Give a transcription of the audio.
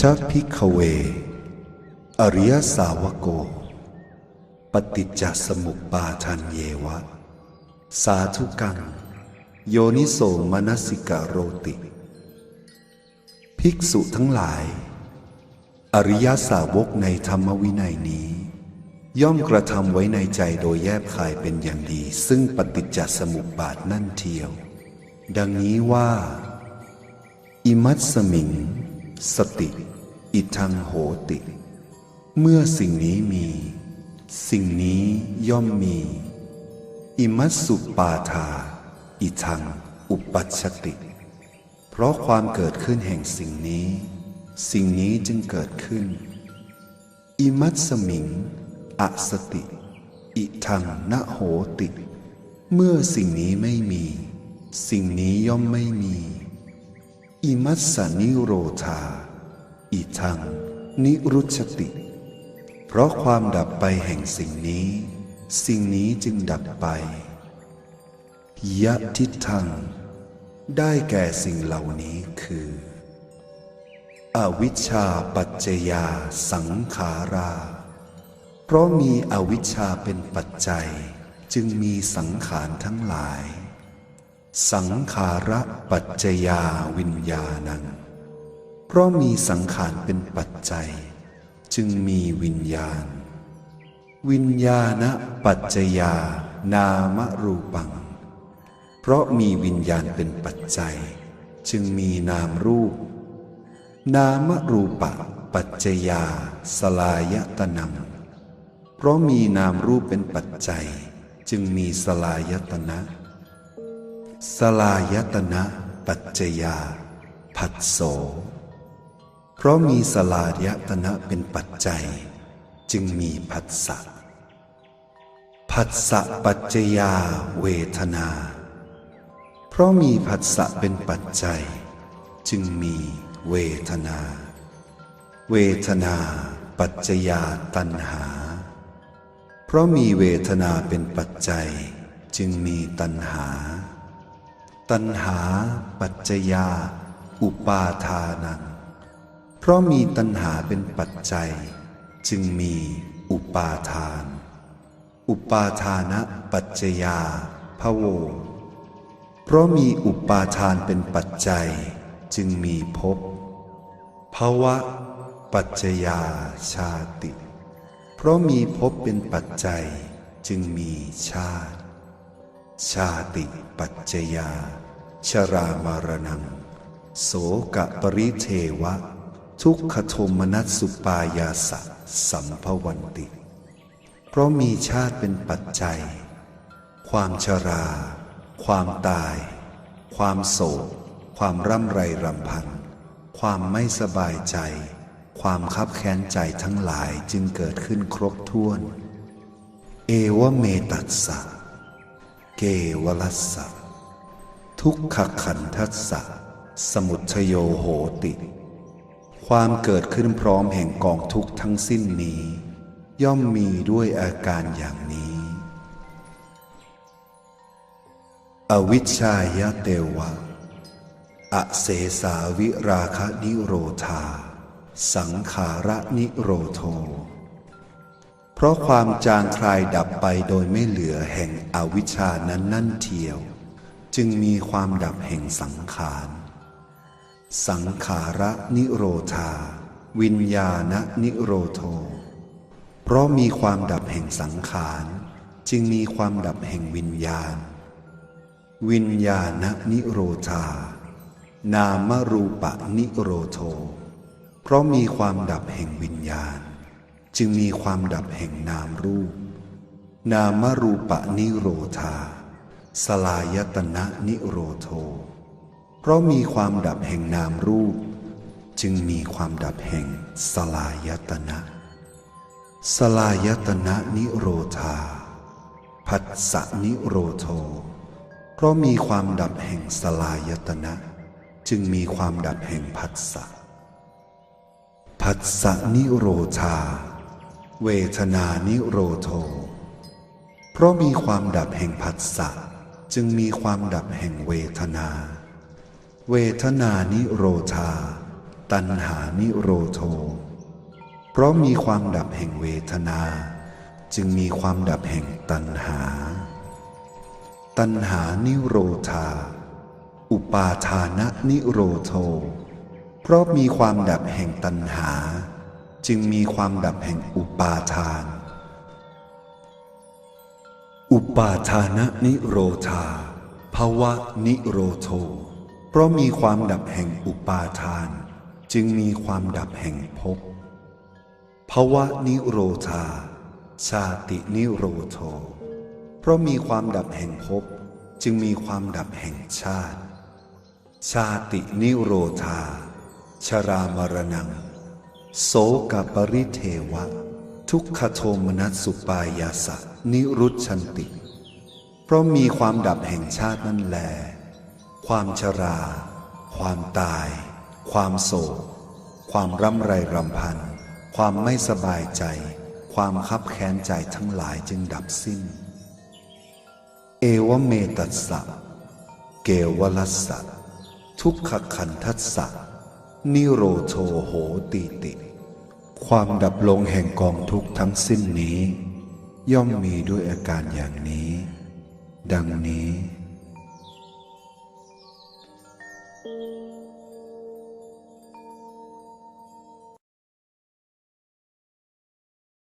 ทพิกเว อริยสาวโก ปฏิจจสมุปบาทันเยวะ สาธุกัง โยนิโสมนสิกโรติ ภิกษุทั้งหลาย อริยสาวกในธรรมวินัยนี้ ย่อมกระทำไว้ในใจโดยแยบคายเป็นอย่างดี ซึ่งปฏิจจสมุปบาทนั่นเทียว ดังนี้ว่า อิมัตสมิง สติ อิทังโหติ เมื่อสิ่งนี้มี สิ่งนี้ย่อมมี อิมัตสุปาทา อิทัง อุปัชติ เพราะความเกิดขึ้นแห่งสิ่งนี้ สิ่งนี้จึงเกิดขึ้น อิมัสมิง อสติ อิทังนะโหติ เมื่อสิ่งนี้ไม่มี สิ่งนี้ย่อมไม่มี อิมัสสนิโรธา อิทัง นิรุชติ เพราะความดับไปแห่งสิ่งนี้ สิ่งนี้จึงดับไป ยะทิทัง ได้แก่สิ่งเหล่านี้คือ อวิชชาปัจจยาสังขารา เพราะมีอวิชชาเป็นปัจจัย จึงมีสังขารทั้งหลาย สังขาระปัจจยาวิญญาณัง เพราะมีสังขารเป็นปัจจัย จึงมีวิญญาณ วิญญาณปัจจยานามรูปัง เพราะมีวิญญาณเป็นปัจจัย จึงมีนามรูป นามรูปะปัจจยาสลายตนัง เพราะมีนามรูปเป็นปัจจัย จึงมีสลายตนะ สลายตนะปัจจยา ผัสโส เพราะมีสลายตนะเป็นปัจจัย จึงมีผัสสะผัสสะปัจจยาเวทนา เพราะมีผัสสะเป็นปัจจัย จึงมีเวทนา เวทนาปัจจยาตัณหา เพราะมีเวทนาเป็นปัจจัย จึงมีตัณหา ตัณหา ปัจจยา อุปาทานัง เพราะมีตัณหาเป็นปัจจัย จึงมีอุปาทาน อุปาทานะปัจจยาพะโว เพราะมีอุปาทานเป็นปัจจัย จึงมีภพภาวะ ปัจจยาชาติ เพราะมีภพเป็นปัจจัย จึงมีชาติ ชาติปัจจยา ชรามารนัง โสกะปริเทวะ ทุกขโทมนัสสุปายาสะสัมภวันติ เพราะมีชาติเป็นปัจจัย ความชรา ความตาย ความโศก ความร่ำไรรำพัน ความไม่สบายใจ ความคับแค้นใจทั้งหลายจึงเกิดขึ้นครบถ้วน เอวเมตัสสะ เกวลัสสะทุกขขันทัสสะสมุทโยโหติ ความเกิดขึ้นพร้อมแห่งกองทุกทั้งสิ้นนี้ ย่อมมีด้วยอาการอย่างนี้ อวิชชายเตวะ อเสสาวิราคะนิโรธา สังขาระนิโรโท เพราะความจางคลายดับไปโดยไม่เหลือแห่งอวิชชานั้นนั่นเทียว จึงมีความดับแห่งสังขาร สังขาระนิโรธา วิญญาณนิโรโท เพราะมีความดับแห่งสังขาร จึงมีความดับแห่งวิญญาณ วิญญาณนิโรธา นามรูปะนิโรโท เพราะมีความดับแห่งวิญญาณ จึงมีความดับแห่งนามรูป นามรูปะนิโรธา สลายตนะนิโรโท เพราะมีความดับแห่งนามรูป จึงมีความดับแห่งสลายตนะสลายตนะนิโรธาผัสสะนิโรโท เพราะมีความดับแห่งสลายตนะ จึงมีความดับแห่งผัสสะผัสสะนิโรธา เวทนานิโรโท เพราะมีความดับแห่งผัสสะจึงมีความดับแห่งเวทนา เวทนานิโรธา ตัณหานิโรโท เพราะมีความดับแห่งเวทนา จึงมีความดับแห่งตัณหา ตัณหานิโรธา อุปาทานะนิโรโท เพราะมีความดับแห่งตัณหา จึงมีความดับแห่งอุปาทาน อุปาทานะนิโรธาภวะนิโรโท เพราะมีความดับแห่งอุปาทาน จึงมีความดับแห่งภพภวะนิโรธา ชาตินิโรโท เพราะมีความดับแห่งภพจึงมีความดับแห่งชาติ ชาตินิโรธา ชรามรณัง โสกปริเทวะ ทุกขโทมนัสสุปายาสะนิรุชันติ เพราะมีความดับแห่งชาตินั่นแล ความชรา ความตาย ความโศก ความร่ำไรรำพัน ความไม่สบายใจ ความคับแค้นใจทั้งหลายจึงดับสิ้น เอวเมตัสสะ เกวลัสสะ ทุกขขันทัสสะ นิโรโทโหติติ ความดับลงแห่งกองทุกข์ทั้งสิ้นนี้ ย่อมมีด้วยอาการอย่างนี้ ดังนี้